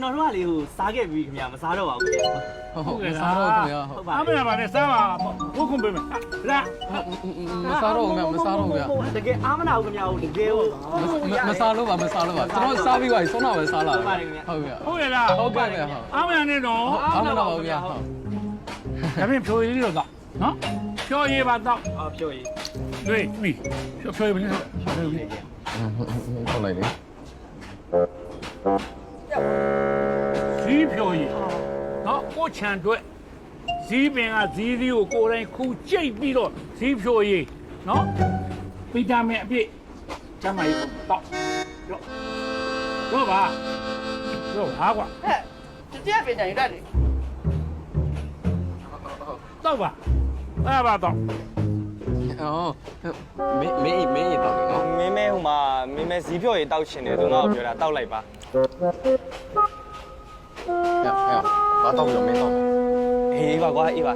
ကျွန်တော်တို့ကလေဟိုစားခဲ့ပြီခင်ဗျာမစားတော့ပါဘူးခင်ဗျာဟုတ်ကဲ့စားတော့ခင်ဗျာဟုတ်ပါအဘူးမေရပါနဲ့စားပါဟုတ်ခွန်ပေးမယ်လာမစားတော့ခင်ဗျာမစားတော့ခင်ဗျာတကယ်အားမနာဘူးခင်ဗျာဟိုတကယ်ဟိုမစားလို့ပါမစားလို့ပါကျွန်တော်စားပြီးပါပြီဆုံးတော့ပဲစားလာတယ်ဟုတ်ဗျာဟုတ်ရဲ့လားဟုတ်ကဲ့ခင်ဗျာဟုတ်အမေရနဲ့တော့အားမတော့ပါဘူးခင်ဗျာဟုတ်ဒါပြင်ဖြိုရည်လို့တော့နော်ဖြိုရည်ပါတော့အာဖြိုရည်တွေ့ပြီဖြိုဖြိုရည်မင်းဖြိုရည်ဟုတ်လိုက်လေ最漂移。喏，我前段这边啊，这里有个人可几百了，最便宜，喏，一张面币，这么一个到，幺幺八，幺爬过。哎，这边人有来，到吧，来吧，到，哦，没没没一道，没没嘛，没没机票也到钱的，中啊，对啦，到来吧。 형, 형, 맛하고 연매 나. 에이, 이봐, 와, 이봐.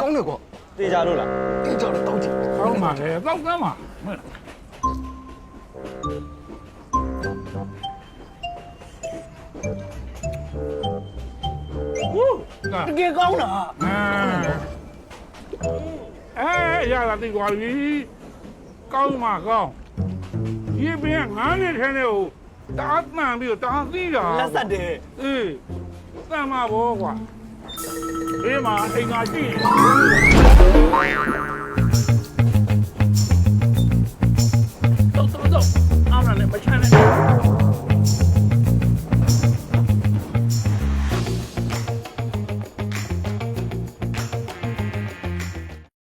Cống được không? Đi ra luôn à? Đi ra là tao chỉ Không mà, bóc lắm mà Woo! Kia con nè ရတာသိသွားပြီကောင်းမှကောင်းဒီပင်ငါးနဲ့ထဲနဲ့ဟိုတအားမှန်ပြီးတော့တအားသိတာလက်ဆက်တယ်အေးတမ်းမှာဘောကွာအေးမှာအိမ်ကကြည့်